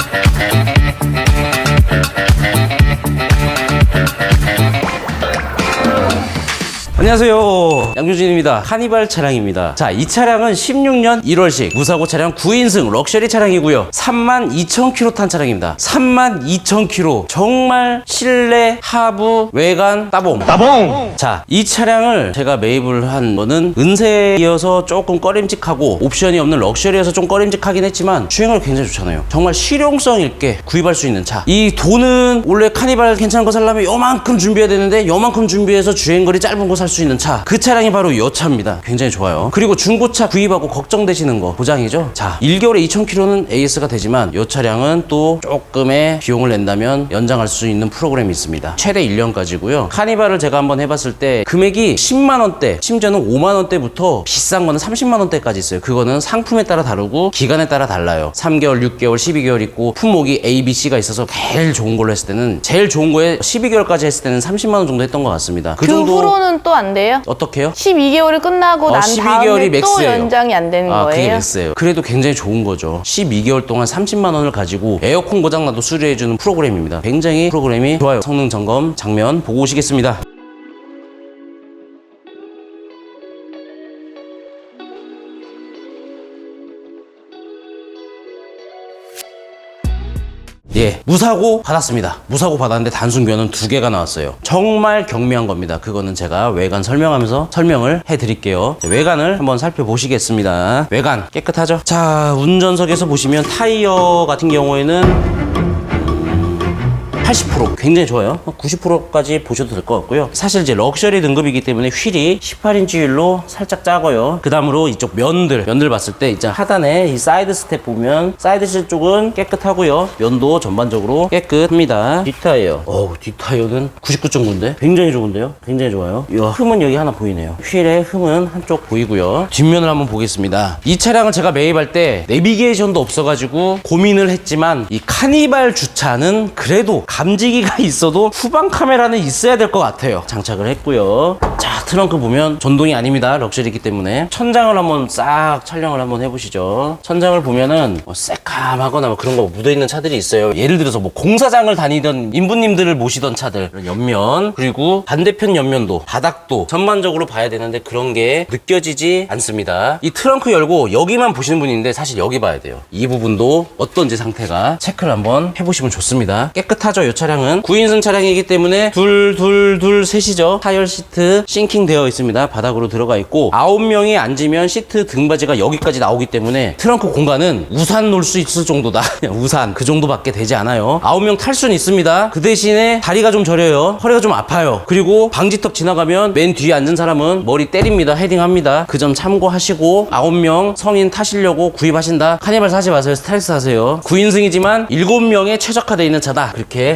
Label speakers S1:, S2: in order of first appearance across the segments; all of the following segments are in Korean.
S1: Thank you. 안녕하세요. 양효진입니다. 카니발 차량입니다. 자, 이 차량은 16년 1월식 무사고 차량 9인승 럭셔리 차량이고요. 32,000km 탄 차량입니다. 32,000km. 정말 실내, 하부, 외관, 따봉. 따봉! 자, 이 차량을 제가 매입을 한 거는 은색이어서 조금 꺼림직하고 옵션이 없는 럭셔리여서 좀 꺼림직하긴 했지만 주행을 굉장히 좋잖아요. 정말 실용성 있게 구입할 수 있는 차. 이 돈은 원래 카니발 괜찮은 거 살려면 요만큼 준비해야 되는데 요만큼 준비해서 주행거리 짧은 거 살 수 있는 차. 그 차량이 바로 이 차입니다. 굉장히 좋아요. 그리고 중고차 구입하고 걱정되시는 거 보장이죠. 자, 1개월에 2,000km는 AS가 되지만 이 차량은 또 조금의 비용을 낸다면 연장할 수 있는 프로그램이 있습니다. 최대 1년까지고요. 카니발을 제가 한번 해봤을 때 금액이 10만 원대, 심지어는 5만 원대부터 비싼 거는 30만 원대까지 있어요. 그거는 상품에 따라 다르고 기간에 따라 달라요. 3개월, 6개월, 12개월 있고 품목이 A, B, C가 있어서 제일 좋은 걸로 했을 때는 제일 좋은 거에 12개월까지 했을 때는 30만 원 정도 했던 것 같습니다. 그
S2: 그
S1: 정도
S2: 후로는 또 안 돼요?
S1: 어떻게요?
S2: 12개월이 끝나고
S1: 어,
S2: 난
S1: 12개월이
S2: 다음에 또
S1: 맥스예요.
S2: 연장이 안 되는
S1: 아, 그게
S2: 거예요?
S1: 맥스예요. 그래도 굉장히 좋은 거죠. 12개월 동안 30만 원을 가지고 에어컨 고장 나도 수리해 주는 프로그램입니다. 굉장히 프로그램이 좋아요. 성능 점검 장면 보고 오시겠습니다. 예, 무사고 받았습니다. 무사고 받았는데 단순 교환은 두 개가 나왔어요. 정말 경미한 겁니다. 그거는 제가 외관 설명하면서 설명을 해드릴게요. 자, 외관을 한번 살펴보시겠습니다. 외관 깨끗하죠? 자, 운전석에서 보시면 타이어 같은 경우에는 80% 굉장히 좋아요. 90%까지 보셔도 될 것 같고요. 사실 이제 럭셔리 등급이기 때문에 휠이 18인치 휠로 살짝 작아요. 그 다음으로 이쪽 면들, 면들 봤을 때 이제 하단에 이 사이드 스텝 보면 사이드 실 쪽은 깨끗하고요. 면도 전반적으로 깨끗합니다. 뒷타이어. 어우, 뒷타이어는 99.9인데? 굉장히 좋은데요? 굉장히 좋아요. 이야, 흠은 여기 하나 보이네요. 휠의 흠은 한쪽 보이고요. 뒷면을 한번 보겠습니다. 이 차량을 제가 매입할 때 내비게이션도 없어가지고 고민을 했지만 이 카니발 주차는 그래도 감지기가 있어도 후방 카메라는 있어야 될 것 같아요. 장착을 했고요. 자, 트렁크 보면 전동이 아닙니다. 럭셔리이기 때문에. 천장을 한번 싹 촬영을 한번 해보시죠. 천장을 보면은 뭐 새카마거나 뭐 그런 거 묻어있는 차들이 있어요. 예를 들어서 뭐 공사장을 다니던 인부님들을 모시던 차들. 옆면. 그리고 반대편 옆면도, 바닥도 전반적으로 봐야 되는데 그런 게 느껴지지 않습니다. 이 트렁크 열고 여기만 보시는 있는데 사실 여기 봐야 돼요. 이 부분도 어떤지 상태가 체크를 한번 해보시면 좋습니다. 깨끗하죠, 이 차량은. 9인승 차량이기 때문에 둘, 둘, 둘, 셋이죠. 타열 시트 싱킹 되어 있습니다. 바닥으로 들어가 있고 9명이 앉으면 시트 등받이가 여기까지 나오기 때문에 트렁크 공간은 우산 놓을 수 있을 정도다. 우산 그 정도밖에 되지 않아요. 9명 탈 수는 있습니다. 그 대신에 다리가 좀 저려요. 허리가 좀 아파요. 그리고 방지턱 지나가면 맨 뒤에 앉은 사람은 머리 때립니다. 헤딩합니다. 그 점 참고하시고 9명 성인 타시려고 구입하신다. 카니발 사지 마세요. 스타렉스 사세요. 9인승이지만 7명에 최적화되어 있는 차다. 그렇게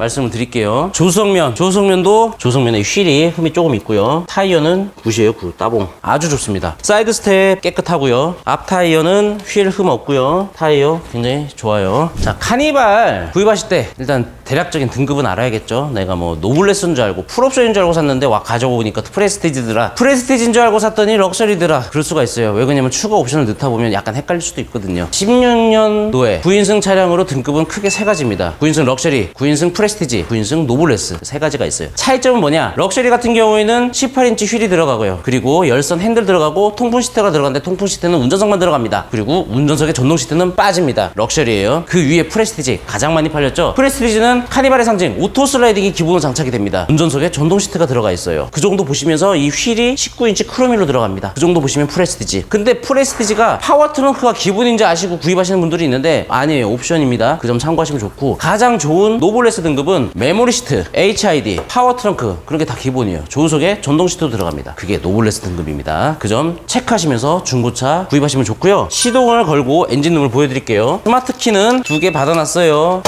S1: 말씀을 드릴게요. 조석면, 조석면도 조석면에 휠이 흠이 조금 있고요. 타이어는 굿이에요, 굿. 따봉. 아주 좋습니다. 사이드 스텝 깨끗하고요. 앞 타이어는 휠 흠 없고요. 타이어 굉장히 좋아요. 자, 카니발 구입하실 때 일단 대략적인 등급은 알아야겠죠. 내가 뭐 노블레스인 줄 알고 풀옵션인 줄 알고 샀는데 와 가져오니까 프레스티지더라. 프레스티지인 줄 알고 샀더니 럭셔리더라. 그럴 수가 있어요. 왜 그러냐면 추가 옵션을 넣다 보면 약간 헷갈릴 수도 있거든요. 16년도에 9인승 차량으로 등급은 크게 세 가지입니다. 9인승 럭셔리, 9인승 프레스 티지, 9인승 노블레스 세 가지가 있어요. 차이점은 뭐냐? 럭셔리 같은 경우에는 18인치 휠이 들어가고요. 그리고 열선 핸들 들어가고 통풍 시트가 들어가는데 통풍 시트는 운전석만 들어갑니다. 그리고 운전석의 전동 시트는 빠집니다. 럭셔리예요. 그 위에 프레스티지 가장 많이 팔렸죠. 프레스티지는 카니발의 상징 오토 슬라이딩이 기본으로 장착이 됩니다. 운전석에 전동 시트가 들어가 있어요. 그 정도 보시면서 이 휠이 19인치 크로밀로 들어갑니다. 그 정도 보시면 프레스티지. 근데 프레스티지가 파워 트렁크가 기본인지 아시고 구입하시는 분들이 있는데 아니에요. 옵션입니다. 그 점 참고하시면 좋고 가장 좋은 노블레스 등급 은 메모리 시트, HID, 파워 트렁크 그런 게 다 기본이에요. 조수석에 전동 시트도 들어갑니다. 그게 노블레스 등급입니다. 그 점 체크하시면서 중고차 구입하시면 좋고요. 시동을 걸고 엔진 룸을 보여드릴게요. 스마트 키는 두 개 받아놨어요.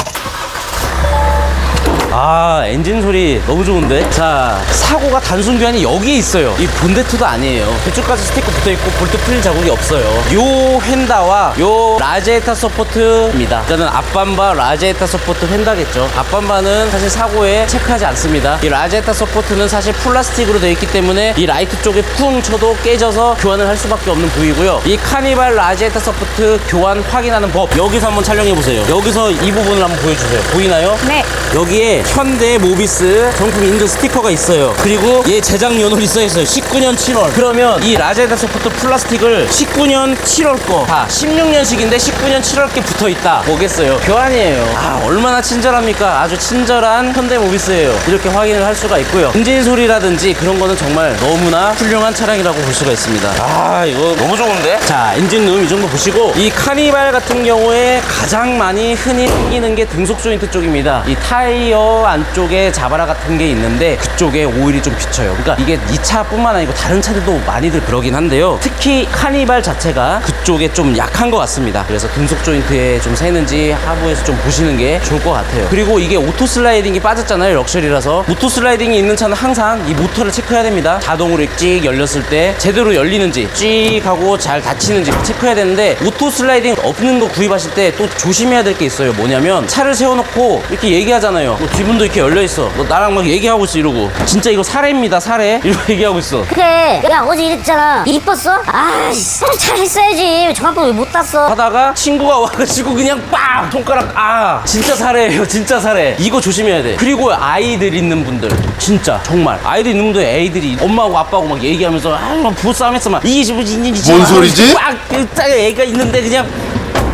S1: 아 엔진 소리 너무 좋은데? 자 사고가 단순 교환이 여기에 있어요. 이 본네트도 아니에요. 그쪽까지 스티커 붙어있고 볼트 풀린 자국이 없어요. 요 휀다와 요 라제타 서포트입니다. 저는 앞반바 라제타 서포트 휀다겠죠. 앞반바는 사실 사고에 체크하지 않습니다. 이 라제타 서포트는 사실 플라스틱으로 되어 있기 때문에 이 라이트 쪽에 쿵 쳐도 깨져서 교환을 할 수밖에 없는 부위고요. 이 카니발 라제타 서포트 교환 확인하는 법 여기서 한번 촬영해 보세요. 여기서 이 부분을 한번 보여주세요. 보이나요?
S2: 네.
S1: 여기에 현대 모비스 정품 인증 스티커가 있어요. 그리고 얘 제작 연월이 써 있어요. 19년 7월. 그러면 이 라제다 소프트 플라스틱을 19년 7월 거, 다 16년식인데 19년 7월 게 붙어 있다. 뭐겠어요? 교환이에요. 아 얼마나 친절합니까? 아주 친절한 현대 모비스예요. 이렇게 확인을 할 수가 있고요. 엔진 소리라든지 그런 거는 정말 너무나 훌륭한 차량이라고 볼 수가 있습니다. 아 이거 너무 좋은데? 자 엔진 룸 이 정도 보시고 이 카니발 같은 경우에 가장 많이 흔히 생기는 게 등속 조인트 쪽입니다. 이 타이어 안쪽에 자바라 같은 게 있는데 그쪽에 오일이 좀 비쳐요. 그러니까 이게 이 차뿐만 아니고 다른 차들도 많이들 그러긴 한데요. 특히 카니발 자체가 그쪽에 좀 약한 것 같습니다. 그래서 등속 조인트에 좀 새는지 하부에서 좀 보시는 게 좋을 것 같아요. 그리고 이게 오토 슬라이딩이 빠졌잖아요. 럭셔리라서 오토 슬라이딩이 있는 차는 항상 이 모터를 체크해야 됩니다. 자동으로 찍 열렸을 때 제대로 열리는지 찍 하고 잘 닫히는지 체크해야 되는데 오토 슬라이딩 없는 거 구입하실 때 또 조심해야 될 게 있어요. 뭐냐면 차를 세워놓고 이렇게 얘기하잖아요. 뭐 뒷문도 이렇게 열려 있어. 너 나랑 막 얘기하고 있어 이러고 진짜 이거 사례입니다. 사례 이러고 얘기하고 있어.
S2: 그래. 야, 어제 이랬잖아. 이뻤어? 아이씨, 잘했어야지. 저한번 왜못 땄어?
S1: 하다가 친구가 와가지고 그냥 빵 손가락 아 진짜 사례예요 진짜 사례 이거 조심해야 돼 그리고 아이들 있는 분들 진짜 정말 아이들 있는 분들 애들이 엄마하고 아빠하고 막 얘기하면서 아막 부부싸움했어 막 이게 지금 이게
S3: 뭔 소리지?
S1: 빡 애가 있는데 그냥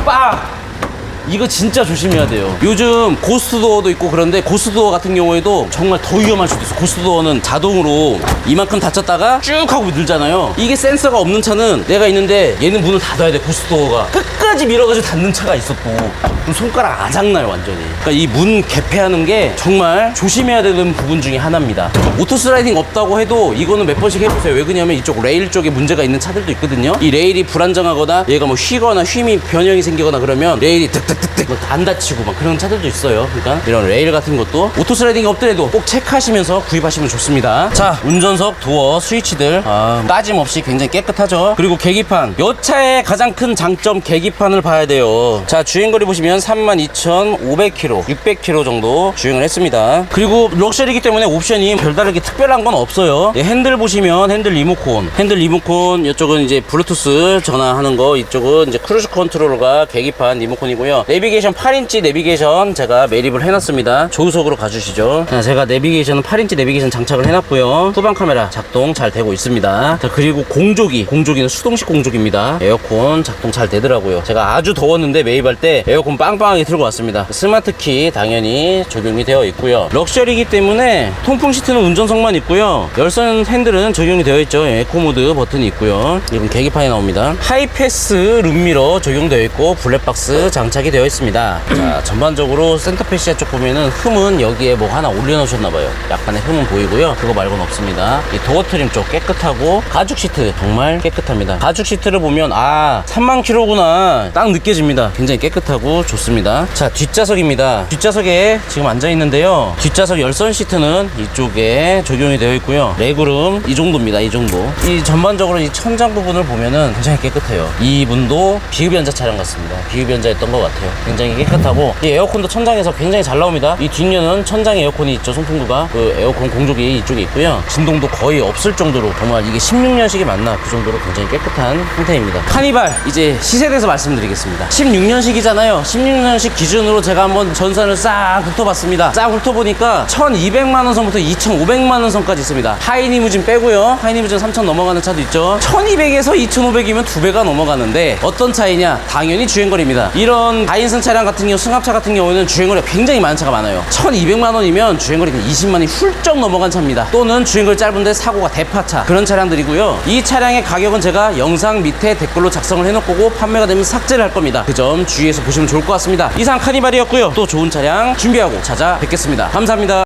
S1: 빡 이거 진짜 조심해야 돼요. 요즘 고스트도어도 있고 그런데 고스트도어 같은 경우에도 정말 더 위험할 수도 있어. 고스트도어는 자동으로 이만큼 닫혔다가 쭉 하고 늘잖아요. 이게 센서가 없는 차는 내가 있는데 얘는 문을 닫아야 돼. 고스트도어가 끝까지 밀어가지고 닫는 차가 있었고 손가락 아작나요 완전히. 그러니까 이 문 개폐하는 게 정말 조심해야 되는 부분 중에 하나입니다. 오토 슬라이딩 없다고 해도 이거는 몇 번씩 해보세요. 왜 그러냐면 이쪽 레일 쪽에 문제가 있는 차들도 있거든요. 이 레일이 불안정하거나 얘가 뭐 휘거나 쉼이 변형이 생기거나 그러면 레일이 득득 득득 막안 닫히고 막 그런 차들도 있어요. 그러니까 이런 레일 같은 것도 오토 슬라이딩이 없더라도 꼭 체크하시면서 구입하시면 좋습니다. 자, 운전석 도어 스위치들 아, 빠짐없이 굉장히 깨끗하죠. 그리고 계기판. 이 차의 가장 큰 장점 계기판을 봐야 돼요. 자, 주행거리 보시면 32,500km, 600km 정도 주행을 했습니다. 그리고 럭셔리이기 때문에 옵션이 별다르게 특별한 건 없어요. 예, 핸들 보시면 핸들 리모콘, 핸들 리모콘 이쪽은 이제 블루투스 전화하는 거, 이쪽은 이제 크루즈 컨트롤러가 계기판 리모콘이고요. 내비게이션 8인치 내비게이션 제가 매립을 해놨습니다. 조수석으로 가주시죠. 자, 제가 내비게이션은 8인치 내비게이션 장착을 해놨고요. 후방 카메라 작동 잘 되고 있습니다. 자, 그리고 공조기, 공조기는 수동식 공조기입니다. 에어컨 작동 잘 되더라고요. 제가 아주 더웠는데 매입할 때 에어컨 빵빵하게 틀고 왔습니다. 스마트 키 당연히 적용이 되어 있고요. 럭셔리이기 때문에 통풍 시트는 운전석만 있고요. 열선 핸들은 적용이 되어 있죠. 에코 모드 버튼이 있고요. 이건 계기판이 나옵니다. 하이패스 룸미러 적용되어 있고 블랙박스 장착이 되어 있습니다. 자, 전반적으로 센터페시아 쪽 보면은 흠은 여기에 뭐 하나 올려놓으셨나봐요. 약간의 흠은 보이고요. 그거 말고는 없습니다. 이 도어 트림 쪽 깨끗하고 가죽 시트 정말 깨끗합니다. 가죽 시트를 보면 아 3만 킬로구나 딱 느껴집니다. 굉장히 깨끗하고 좋습니다. 자 뒷좌석입니다. 뒷좌석에 지금 앉아 있는데요. 뒷좌석 열선 시트는 이쪽에 적용이 되어 있고요. 레그룸 이 정도입니다. 이 정도. 이 전반적으로 이 천장 부분을 보면은 굉장히 깨끗해요. 이 문도 비흡연자 차량 같습니다. 비흡연자였던 것 같아요. 굉장히 깨끗하고 이 에어컨도 천장에서 굉장히 잘 나옵니다. 이 뒷면은 천장 에어컨이 있죠. 송풍구가 그 에어컨 공조기 이쪽에 있고요. 진동도 거의 없을 정도로 정말 이게 16년식이 맞나 그 정도로 굉장히 깨끗한 상태입니다. 카니발 이제 시세에 대해서 말씀드리겠습니다. 16년식이잖아요. 16년식 기준으로 제가 한번 전선을 싹 훑어봤습니다. 싹 훑어보니까 1200만 원 선부터 2500만 원 선까지 있습니다. 하이니무진 빼고요. 하이니무진 3000 넘어가는 차도 있죠. 1200에서 2500이면 두 배가 넘어가는데 어떤 차이냐? 당연히 주행거리입니다. 이런 다인승 차량 같은 경우 승합차 같은 경우에는 주행거리가 굉장히 많은 차가 많아요. 1200만 원이면 주행거리 가 20만이 훌쩍 넘어간 차입니다. 또는 주행거리 짧은데 사고가 대파차 그런 차량들이고요. 이 차량의 가격은 제가 영상 밑에 댓글로 작성을 해놓을 거고 판매가 되면 삭제를 할 겁니다. 그 점 주의해서 보시면 좋을 것 같습니다. 이상 카니발이었고요. 또 좋은 차량 준비하고 찾아뵙겠습니다. 감사합니다.